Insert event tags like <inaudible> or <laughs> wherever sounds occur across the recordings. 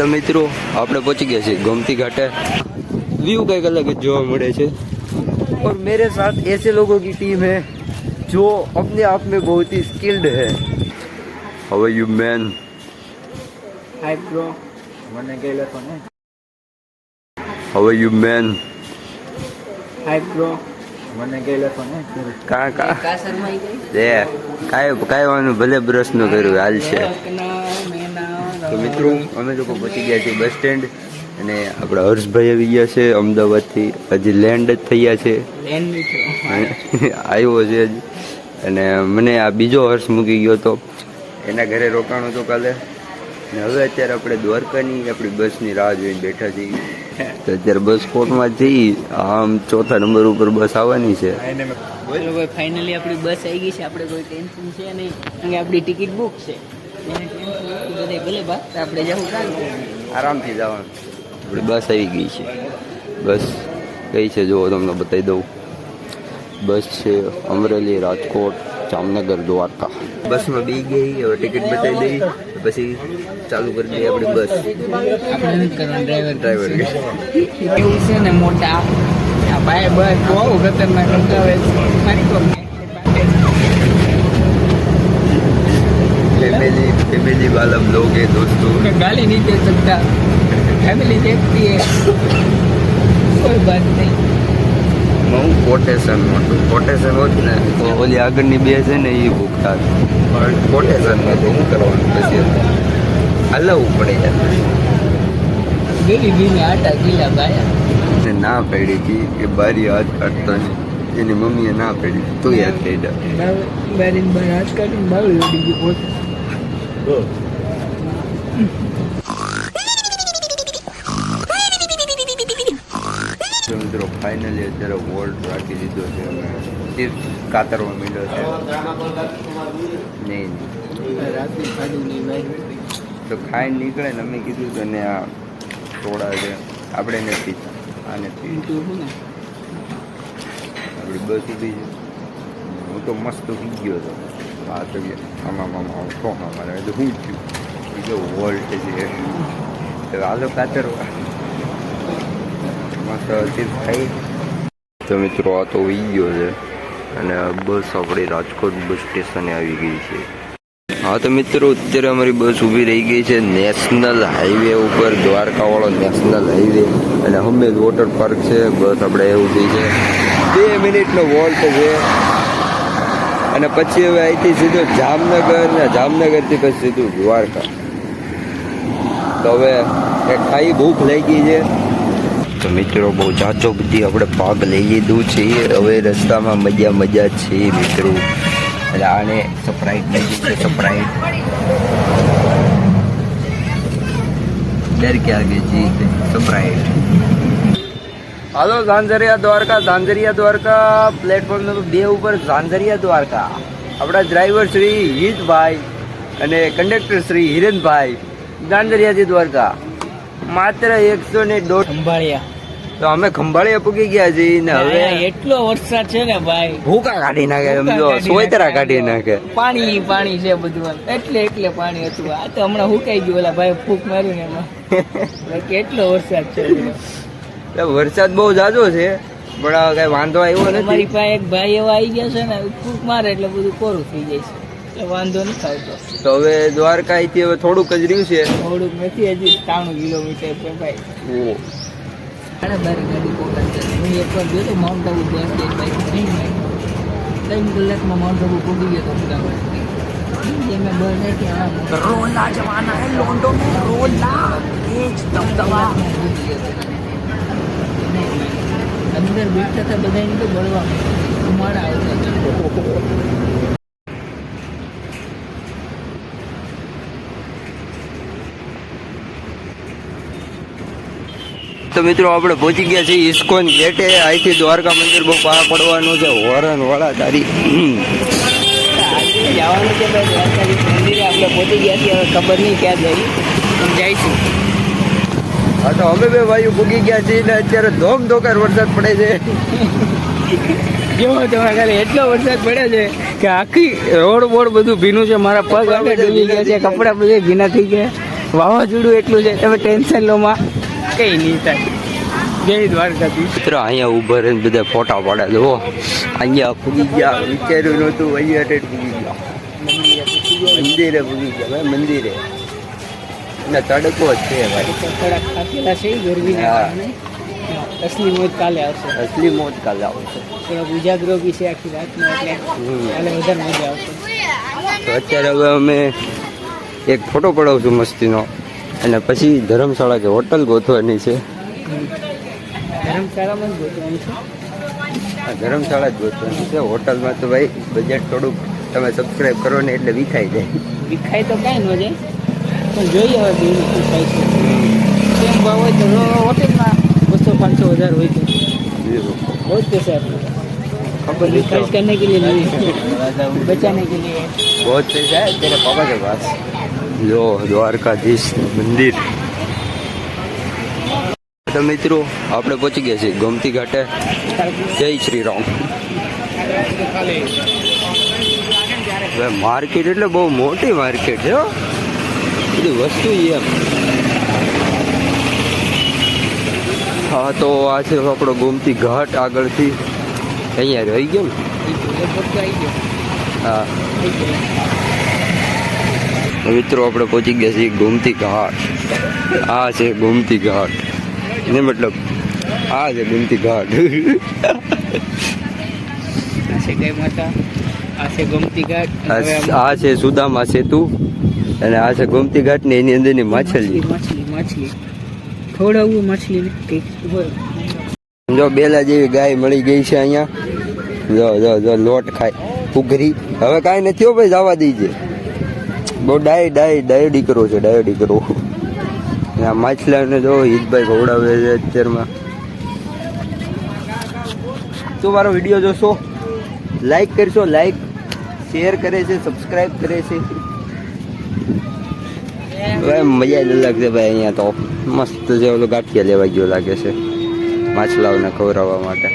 તો મિત્રો આપણે પહોંચી ગયા છીએ ગોમતી ઘાટે. વ્યૂ કંઈક અલગ જ જોવા મળે છે. और મેરે સાથ એસે लोगों की टीम है जो अपने आप में बहुत ही स्किल्ड है how are you man hi bro મને ગયેલા તો ને how are you man hi bro મને ગયેલા તો ને કા કા? કા શર્માઈ ગઈ દે કાય કાય ભલે બ્રશનું કર્યું હાલ છે. તો મિત્રો અમે લોકો પહોંચી ગયા છીએ બસ સ્ટેન્ડ અને આપણા હર્ષભાઈ આવી ગયા છે અમદાવાદથી. હજી લેન્ડ જ થયા છે. <laughs> આવ્યો છે હજી. અને મને આ બીજો હર્ષ મૂકી ગયો હતો એના ઘરે રોકાણો હતો કાલે. અને હવે અત્યારે આપણે દ્વારકાની આપણી બસની રાહ જોઈને બેઠા છીએ. તો અત્યારે બસ કોર્ટમાં જઈ આમ ચોથા નંબર ઉપર બસ આવવાની છે. ફાઇનલી આપણી બસ આવી ગઈ છે. આપણે કોઈ ટેન્શન છે નહીં. કારણ કે આપણી ટિકિટ બુક છે. બધે ભલે ભાગ આપણે જવું ચાલુ આરામથી જવાનું. આપણી બસ આવી ગઈ છે. બસ કઈ છે જુઓ તમને બતાવી દઉં. બસ છે અમરેલી રાજકોટ જામનગર દ્વારકા. બસમાં બી ગઈ હવે ટિકિટ બતાવી દઈ પછી ચાલુ કરી દઈએ આપણી બસ. આપણે કરવાનું ડ્રાઈવર ડ્રાઈવર એવું છે ને મોટા. આ ભાઈ બસ બહુ ખતરનાક સમજાવે છે. મારી તો फैमिली फैमिली वाला लोग है दोस्तों गाली नहीं दे सकता फैमिली देखती है कोई बात नहीं હું કોટેશન હતું કોટેશન હોત ને તો ઓલી આગળની બે છે ને એ ભૂખતા પણ કોટેશન નતું શું કરવાનું પછી હલાવવું પડે યાર ધીરે ધીરે આટા ગીલા ભાયા એને ના પડી હતી કે બારી હાથ કાઢતો નહીં એની મમ્મીએ ના પડી તો યાદ કાઢ્યા બારી બાર હાથ કાઢીને બાવી ઉડી ગઈ તો મિત્રો ફાઇનલી અત્યારે વોલ્ટ રાખી દીધો છે અમે ચિપ્સ કાતરવા મળ્યો છે. નહીં તો ખાઈ નીકળે ને અમે કીધું તો ને આ સોડા છે. આપણે નથી પીતા આ નથી પીતા. તું શું ને આપણી બસ ઊભી છે હું તો મસ્ત પી ગયો હતો. આ તો આમાં આમાં ખોમાં મારે હું બીજો વોલ્ટ છે તો હાલો કાતરવા મસ્ત ચિપ્સ ખાઈ તો મિત્રો, આ તો વહી ગયો છે. અને બસ આપણી રાજકોટ બસ સ્ટેશને આવી ગઈ છે. હા, તો મિત્રો, અત્યારે અમારી બસ ઊભી રહી ગઈ છે નેશનલ હાઈવે ઉપર, દ્વારકાવાળો નેશનલ હાઈવે. અને હમેજ વોટર પાર્ક છે. બસ આપણે એવું થઈ છે. બે મિનિટનો વોલ્ટ છે. અને પછી હવે અહીંથી સીધો જામનગર ને જામનગરથી પછી સીધું દ્વારકા. તો હવે એ ખાઈ ભૂખ લઈ ગઈ છે. તો મિત્રો, બહુ જાજો બધી આપણે ભાગ લઈ લીધું છે. હવે રસ્તામાં મજા મજા છે મિત્રો. એટલે આને સપ્રાઈટ લાગી છે સપ્રાઈટ ડર કે આગે જી સપ્રાઈટ હાલો ઝાંઝરિયા દ્વારકા ઝાંઝરિયા દ્વારકા પ્લેટફોર્મ નંબર બે ઉપર ઝાંઝરિયા દ્વારકા. આપણા ડ્રાઈવર શ્રી હિતભાઈ અને કંડક્ટર શ્રી હિરેનભાઈ ઝાંઝરિયાથી દ્વારકા. માત્ર એકસો ને દોઢ ખંભાળિયા. તો અમે ખંભાળિયા પૂકી ગયા છીએ ને હવે એટલો વરસાદ છે ને ભાઈ. ભૂકા કાઢી નાખે સમજો કાઢી સોયતરા. કાઢી નાખે. પાણી પાણી છે બધું એટલે એટલે પાણી હતું. આ તો હમણાં હુકાઈ ગયું ઓલા ભાઈ ફૂક માર્યું ને એમાં. <laughs> એટલો વરસાદ છે. વરસાદ બહુ જાજો છે પણ કઈ વાંધો આવ્યો નથી. મારી પાસે એક ભાઈ એવા આવી ગયા છે ને ફૂંક મારે એટલે બધું કોરું થઈ જાય છે. એટલે વાંધો નહીં આવતો. તો હવે દ્વારકા થી હવે થોડુંક જ રહ્યું છે. થોડુંક નથી હજી ત્રાણું કિલોમીટર ભાઈ. અને મારી ગાડી પહોંચાડશે હું એક વાર ગયો માઉન્ટ આબુ બસ એક ત્રણ કલાકમાં માઉન્ટ આબુ પહોંચી ગયો તો અમદાવાદ. જે જવાના હે લોન્ડો રોલા એ જ દમદમા અંદર બેઠતા હતા બધાને તો બળવા ઉમાળા આવતા તો મિત્રો આપણે પહોંચી ગયા છીએ ઇસ્કોન ગેટે. અહીંથી દ્વારકા મંદિર બહુ પારા પડવાનું છે. વરણ વાળા તારી જવાનું છે આપણે પહોંચી ગયા છીએ. ખબર નહીં ક્યાં જઈ જઈશું. હા તો અમે બે ભાઈઓ ભૂગી ગયા છીએ ને અત્યારે ધોમ ધોકાર વરસાદ પડે છે. કેવો તમારા ખાલી એટલો વરસાદ પડ્યો છે કે આખી રોડ બોડ બધું ભીનું છે મારા પગ આગળ ડૂબી ગયા છે કપડાં બધે ભીના થઈ ગયા. વાવાઝોડું એટલું છે તમે ટેન્શન લો માં. કઈ નહીં થાય. જય દ્વારકાધીશ. મિત્રો અહીંયા ઊભા રહીને બધા ફોટા પાડે જો અહીંયા પૂગી ગયા. વિચાર્યું નહોતું અહીંયા પૂગી ગયા. મંદિરે પૂગી ગયા ભાઈ મંદિરે. અને તડકો જ છે ભાઈ થોડાક થાકેલા છે ગરમીના કારણે અસલી મોજ કાલે આવશે. અસલી મોજ કાલે આવશે. થોડોક ઉજાગરો બી છે આખી રાતનો એટલે કાલે વધારે મજા આવશે. તો અત્યારે હવે અમે એક ફોટો પડાવશું મસ્તીનો. અને પછી ધર્મશાળા કે હોટલ ગોતવાની છે. ધર્મશાળામાં જ ગોતવાનું છે? ધર્મશાળા જ ગોતવાની છે. હોટલમાં તો ભાઈ બજેટ થોડુંક તમે સબસ્ક્રાઈબ કરો ને એટલે વિખાઈ જાય. વિખાય તો કાંઈ ન જાય. પણ જોઈએ હવે બેનું શું થાય છે સેમ ભાવ હોય તો હોટેલમાં બસો પાંચસો હજાર હોય તો બહુ જ पैसा है ખબર अभी खर्च करने के लिए नहीं है बचाने के लिए है। બહુ પૈસા હે તેરે પાપા કે પાસ જો દ્વારકાધીશ મંદિર તો મિત્રો આપણે પહોંચી ગયા છીએ ગોમતી ઘાટે જય શ્રી રામ માર્કેટ એટલે બહુ મોટી માર્કેટ છે હો. બધી વસ્તુ એમ. હા, તો આ છે આપણો ગોમતી ઘાટ આગળથી. અહીંયા રહી ગયો ને? હા. મિત્રો, આપણે પહોંચી ગયા છીએ ગોમતી ઘાટ. આ છે ગોમતી ઘાટ. ને મતલબ, આ છે ગોમતી ઘાટ. માતા? આ છે સુદામા સેતુ અને આ છે ગોમતી ઘાટ ને એની અંદરની માછલી. ખવડાવવું માછલી જો બેલા જેવી ગાય મળી ગઈ છે અહીંયા. જો જો જો લોટ ખાય. ઉઘરી. હવે કાંઈ નથી હો ભાઈ જવા દીજે. બહુ ડાય ડાય ડાયો દીકરો છે ડાયો દીકરો. આ માછલાને જો હિતભાઈ ખવડાવે છે અત્યારમાં. તું મારો વીડિયો જોશો. લાઈક કરશો લાઈક શેર કરે છે સબસ્ક્રાઇબ કરે છે. ભાઈ મજા જ અલગ છે ભાઈ અહીંયા તો. મસ્ત છે ઓલો ગાંઠિયા લેવા ગયો લાગે છે, માછલાઓને ખવડાવવા માટે.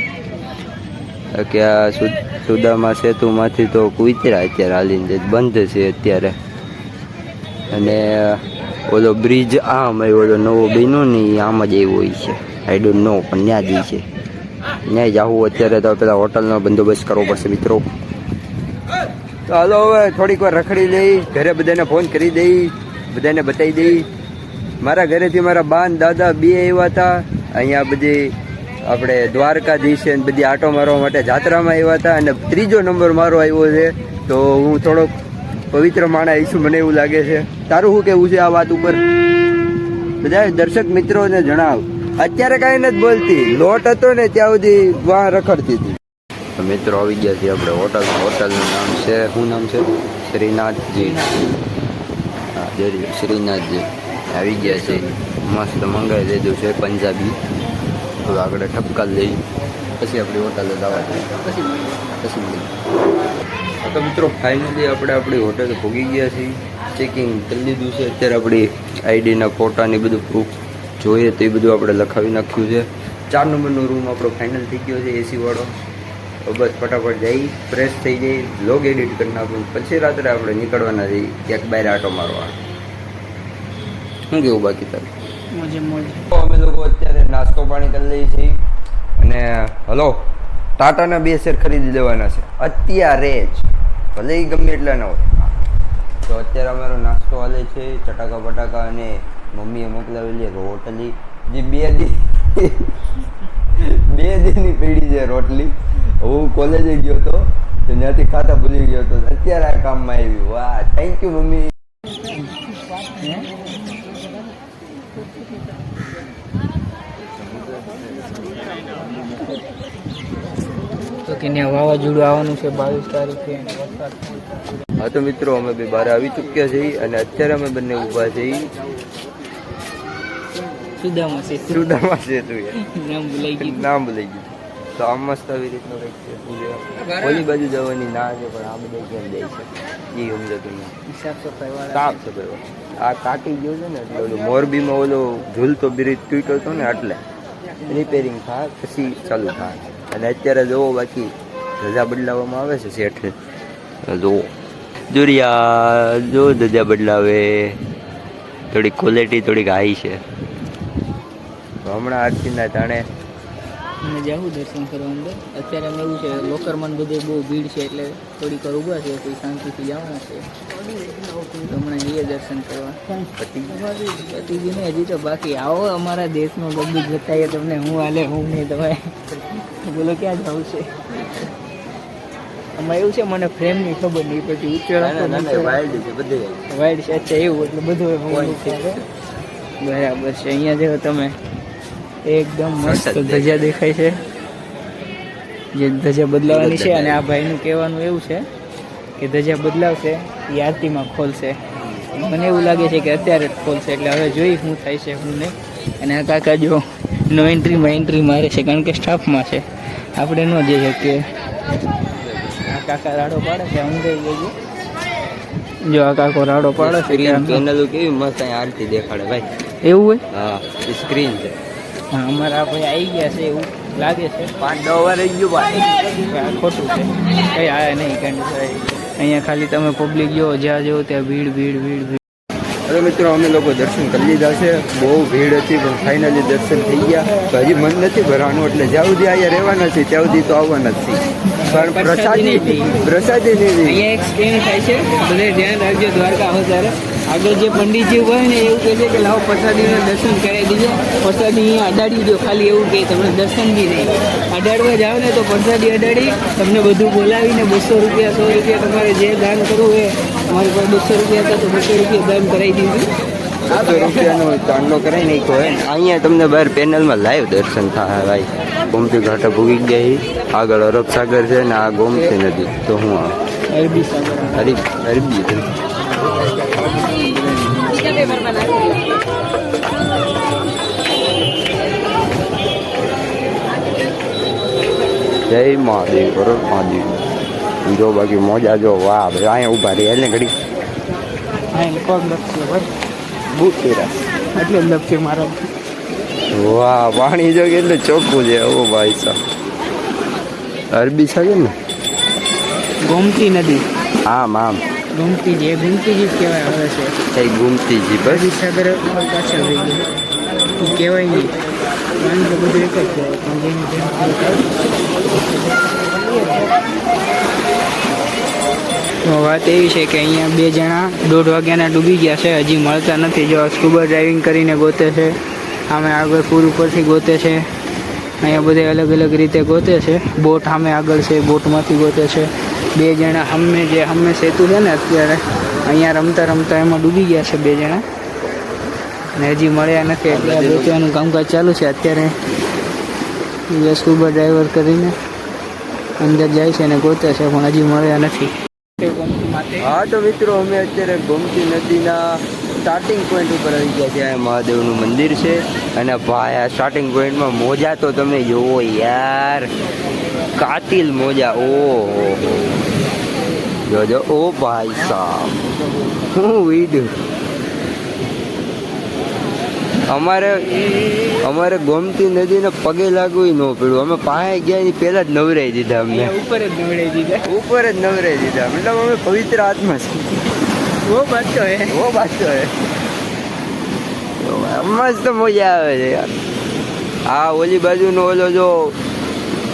કે આ સુદામા સેતુમાંથી તો કુતરા અત્યારે હાલીને બંધ છે અત્યારે. અને ઓલો બ્રિજ આમ ઓલો નવો બન્યો ને આમ જ એવો હોય છે. આઈ ડોન્ટ નો પણ ત્યાં જ છે. ત્યાં જાવું અત્યારે તો પેલા હોટલનો બંદોબસ્ત કરવો પડશે મિત્રો. તો હાલો હવે થોડીક વાર રખડી દઈ ઘરે બધાને ફોન કરી દઈ, બધાને બતાવી દઈ. મારા ઘરેથી મારા બાન દાદા બે આવ્યા હતા. અહીંયા બધી આપણે દ્વારકાધીશ બધી આટો મારવા માટે જાત્રામાં આવ્યા હતા અને ત્રીજો નંબર મારો આવ્યો છે. તો હું થોડોક પવિત્ર માણા આવીશું મને એવું લાગે છે. તારું શું કેવું છે આ વાત ઉપર? બધા દર્શક મિત્રોને જણાવ. અત્યારે કાંઈ નથી બોલતી. લોટ હતો ને ત્યાં સુધી વાહ રખડતી હતી. મિત્રો, આવી ગયા છીએ આપણે હોટલ. હોટલનું નામ છે, શું નામ છે? શ્રીનાથજી. શ્રીનાથજી. આવી ગયા છે મસ્ત મંગાવી લીધું છે પંજાબી. હવે આગળ ઠપકા લઈ. પછી આપણી હોટલે જવા પછી પછી મળીએ. તો મિત્રો ફાઇનલી આપણે આપણી હોટેલ ભોગી ગયા છીએ. ચેકિંગ કરી લીધું છે. અત્યારે આપણી આઈડીના ફોટાની બધું પ્રૂફ જોઈએ તો એ બધું આપણે લખાવી નાખ્યું છે. ચાર નંબરનો રૂમ આપણો ફાઇનલ થઈ ગયો છે એસી વાળો. તો બસ ફટાફટ જઈ ફ્રેશ થઈ જઈ બ્લોગ એડિટ કરી નાખું. પછી રાત્રે આપણે નીકળવાના જઈ ક્યાંક બહાર આટો મારવા. શું કેવું બાકી તારું? મોજે મોજ. તો અમે લોકો અત્યારે નાસ્તો પાણી કરી લઈએ છીએ. અને હલો ટાટાના બે શેર ખરીદી લેવાના છે. અત્યારે જ. ભલે એ ગમે એટલા ના હોય. તો અત્યારે અમારો નાસ્તો હાલે છે ચટાકા બટાકા અને મમ્મીએ મોકલાવેલી રોટલી. જે બે દી <laughs> બે દીની પેઢી છે રોટલી. હું કોલેજે ગયો હતો ત્યાંથી ખાતા ભૂલી ગયો હતો. અત્યારે આ કામમાં આવ્યું વાહ થેન્ક યુ મમ્મી. તો કે ત્યાં વાવાઝોડું આવવાનું છે બાવીસ તારીખે અને વરસાદ. હા તો મિત્રો અમે બે બહાર આવી ચૂક્યા છીએ અને અત્યારે અમે બંને ઊભા છીએ. સુદામાં છે સુદામા સેતુ એ. નામ ભૂલાઈ ગયું. નામ ભૂલાઈ ગયું. તો આમ મસ્ત આવી રીતનું કંઈક છે શું ઓલી બાજુ જવાની ના છે પણ આ બધા કેમ જાય છે? એ સમજાતું નથી સાફ સફાઈ આ કાટી ગયું છે ને એટલે ઓલું મોરબીમાં ઓલો ઝૂલતો બ્રિજ તૂટ્યો હતો ને એટલે રિપેરિંગ થાય પછી ચાલુ થાય. અને અત્યારે જોવો બાકી ધજા બદલાવવામાં આવે છે શેઠ. જોવો. જોરિયા જો ધજા બદલાવે. થોડીક ક્વોલિટી થોડીક હાઈ છે. હમણાં આરતીના તાણે અમે જાવું દર્શન કરવા અંદર? અત્યારે અમે એવું છે લોકરમાં ને બધે બહુ ભીડ છે એટલે થોડીક વાર ઊભા છે કોઈ શાંતિથી જવાના છે. હમણાં એ દર્શન કરવા. પતિજી ને હજી તો બાકી આવો અમારા દેશનો બધું બતાવીએ તમને હું હાલે હું નહીં તમે બોલો ક્યાં જવું છે? આમાં એવું છે મને ફ્રેમની ખબર નહીં પછી ઉચ્ચળ વાઇડ છે અચ્છા એવું એટલે બધું બરાબર છે અહીંયા જો તમે. એકદમ મસ્ત ધજા દેખાય. છે. જે ધજા બદલાવાની છે અને આ ભાઈનું કહેવાનું એવું છે કે ધજા બદલાવશે એ આરતીમાં ખોલશે. મને એવું લાગે છે કે અત્યારે જ ખોલશે એટલે હવે જોઈ શું થાય છે શું નહીં. અને આ કાકા જો નો એન્ટ્રીમાં એન્ટ્રી મારે છે કારણ કે સ્ટાફમાં છે. આપણે ન જઈ શકીએ. આ કાકા રાડો પાડે છે હું જઈ જઈએ જો આ કાકો રાડો પાડે છે કેવી મસ્ત આરતી દેખાડે ભાઈ. એવું હોય? હા સ્ક્રીન છે. અમારા ભાઈ આવી ગયા છે એવું લાગે છે. પાંચ દસ વાર આવી ગયું ભાઈ ખોટું છે. કઈ આયા નહીં કારણ અહીંયા ખાલી તમે પબ્લિક જો જ્યાં જો ત્યાં ભીડ ભીડ ભીડ ભીડ. હવે મિત્રો અમે લોકો દર્શન કરી લીધા છે. બહુ ભીડ હતી પણ ફાઇનલી દર્શન થઈ ગયા. તો હજી મન નથી ભરવાનું એટલે જ્યાં સુધી અહીંયા રહેવાના છે ત્યાં સુધી તો આવવાના જ છે પણ પ્રસાદી પ્રસાદી નહીં અહીંયા એક સ્કેન થાય છે. બધે ધ્યાન રાખજો દ્વારકા આવો ત્યારે આગળ જે પંડિતજી હોય ને એવું કહે છે કે લાવો પ્રસાદીને દર્શન કરાવી દીજો. પ્રસાદી અહીંયા અડાડી દો ખાલી એવું કહે તમને દર્શન બી નહીં. અડાડવા જાઓ ને તો પ્રસાદી અડાડી તમને બધું બોલાવીને બસો રૂપિયા સો રૂપિયા તમારે જે દાન કરવું હોય અમારી પાસે બસો રૂપિયા હતા તો બસો રૂપિયા દાન કરાવી દીધું. બસો રૂપિયાનો ચાંદલો કરાવી નાખ્યો હોય અહીંયા તમને બહાર પેનલમાં લાઈવ દર્શન થાય ભાઈ. ગોમતી ઘાટે ભૂગી ગયા ઈ. આગળ અરબ સાગર છે ને આ ગોમતી નદી. તો હું અરબી સાગર. અરબ અરબી જય મહાદેવ બરોબર મહાદેવ. જો બાકી મોજા જો વાહ ભાઈ અહીંયા ઊભા રહી એટલે ઘડી. એને પગ લપસે ભાઈ બૂટ પહેરા એટલે મારો વાહ પાણી જો કેટલું ચોખ્ખું છે. ઓ ભાઈ સાહેબ. અરબી છે ને? ગોમતી નદી. આમ આમ. ગોમતી જે ગોમતી જ કહેવાય આવે છે. કઈ ગુમતી જી? બસ વિસાગર સાગર પાછળ રહી ગયું. એ કહેવાય નહીં. પાણી તો બધું એક જ કહેવાય પણ જેની જેમ તો વાત એવી છે કે અહીંયા બે જણા દોઢ વાગ્યાના ડૂબી ગયા છે હજી મળતા નથી. જો સ્કૂબર ડ્રાઇવિંગ કરીને ગોતે છે આમે આગળ પૂર ઉપરથી ગોતે છે. અહીંયા બધે અલગ અલગ રીતે ગોતે છે. બોટ સામે આગળ છે બોટમાંથી ગોતે છે. બે જણા હમે જે હમે સેતુ છે ને અત્યારે અહીંયા રમતા રમતા એમાં ડૂબી ગયા છે બે જણા. ને હજી મળ્યા નથી એટલે ગોતવાનું કામકાજ ચાલુ છે. અત્યારે જે સ્કૂબા ડ્રાઈવર કરીને અંદર જાય છે અને ગોતે છે, પણ હજી મળ્યા નથી. હા, તો મિત્રો, અમે અત્યારે ગોમતી નદીના સ્ટાર્ટિંગ પોઈન્ટ ઉપર આવી ગયા છે આ મહાદેવનું મંદિર છે. અને ભાઈ, આ સ્ટાર્ટિંગ પોઈન્ટમાં મોજા તો તમે જોવો યાર. કાતિલ મોજા ઓહો. જોજો ઓ ભાઈ સાહેબ હું વીડું. અમારે અમારે ગોમતી નદીને પગે લાગવું ન પડ્યું. અમે પાસે ગયા એની પહેલા જ નવરાઈ દીધા અમને. ઉપર જ નવરાઈ દીધા. ઉપર જ નવરાઈ દીધા. મતલબ અમે પવિત્ર આત્મા છે ઓ બાત તો હે ઓ વાત તો હે મસ્ત મજા આવે છે યાર. આ ઓલી બાજુનો ઓલો જો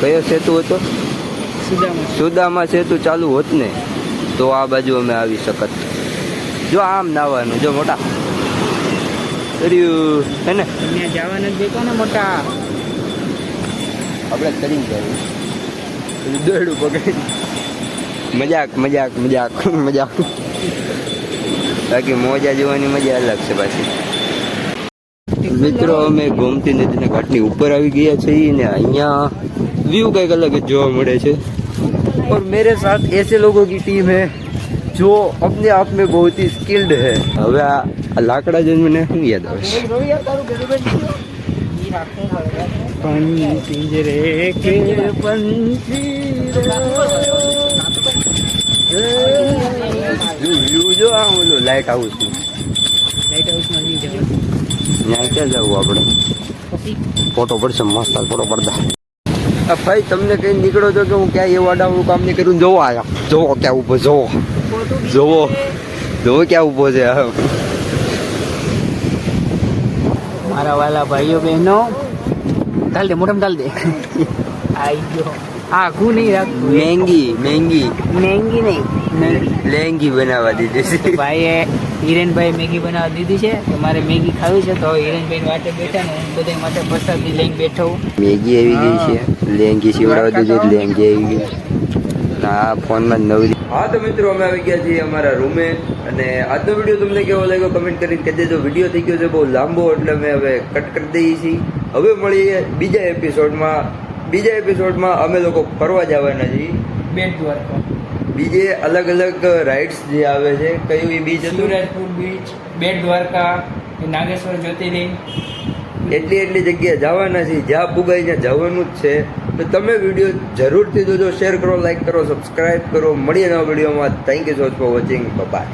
કયો સેતુ હતો? સુદામા. સેતુ ચાલુ હોત ને તો આ બાજુ અમે આવી શકત. જો આમ નાવાનું જો મોટા. કર્યું હે ને? ત્યાં દેતો ને મોટા. આપણે કરીને જવું દોડું પકડી. મજાક મજાક મજાક મજાક. બાકી મોજા જોવાની મજા અલગ છે પાછી. મિત્રો અમે ગોમતી નદીના ઘાટની ઉપર આવી ગયા છીએ ને અહીંયા વ્યૂ કઈક અલગ જ જોવા મળે છે और मेरे साथ ऐसे लोगों की टीम है जो अपने आप में बहुत ही स्किल्ड है હવે આ આ લાકડા જોઈને મને શું યાદ આવે છે પંછી પિંજરે કે વ્યૂ જો આ ઓલું લાઈટ હાઉસ નું લાઇટ હાઉસમાં નહીં જવાનું ત્યાં ક્યાં જવું આપણે ફોટો પડશે મસ્ત આ ફોટો પડતા આ ભાઈ તમને કઈ નીકળો છો કે હું ક્યાંય એવું અડાવડું કામ નહીં કર્યું જોવો આયા. જોવો ક્યાં ઊભો જોવો. જોવો. જોવો ક્યાં ઊભો છે મારા વાલા ભાઈઓ બહેનો ચાલ દે મોઢામાં ચાલ દે. આઈ ગયો નહીં રાખું મેંગી મેંગી. મેંગી નહીં લેંગી બનાવવા દીધી ભાઈ ભાઈએ હિરેનભાઈ મેગી બનાવવા દીધી છે તો મારે મેગી ખાવી છે તો હિરેનભાઈ માટે બેઠા ને હું બધા માટે પ્રસાદી લઈને બેઠો હું. મેગી આવી ગઈ છે. લેંગી સીવડાવવા દીધી લેંગી આવી ગઈ. આ ફોનમાં નવરી હા તો મિત્રો અમે આવી ગયા છીએ અમારા રૂમે અને આજનો વીડિયો તમને કેવો લાગ્યો કમેન્ટ કરીને કહી દેજો વીડિયો થઈ ગયો છે બહુ લાંબો એટલે અમે હવે કટ કરી દઈએ છીએ. હવે મળીએ બીજા એપિસોડમાં બીજા એપિસોડમાં અમે લોકો ફરવા જવાના છીએ. બેટ દ્વારકા. બીજે અલગ અલગ રાઇડ્સ જે આવે છે કયું એ બીચ હતું? સુરજપુર બીચ બેટ દ્વારકા નાગેશ્વર જ્યોતિર્લિંગ. એટલી એટલી જગ્યાએ જવાના છે જ્યાં પુગાઈ ત્યાં જવાનું જ છે. તો તમે વીડિયો જરૂરથી જોજો શેર કરો લાઈક કરો સબસ્ક્રાઇબ કરો. મળીએ નવા વિડીયોમાં. Thank you so much for watching bye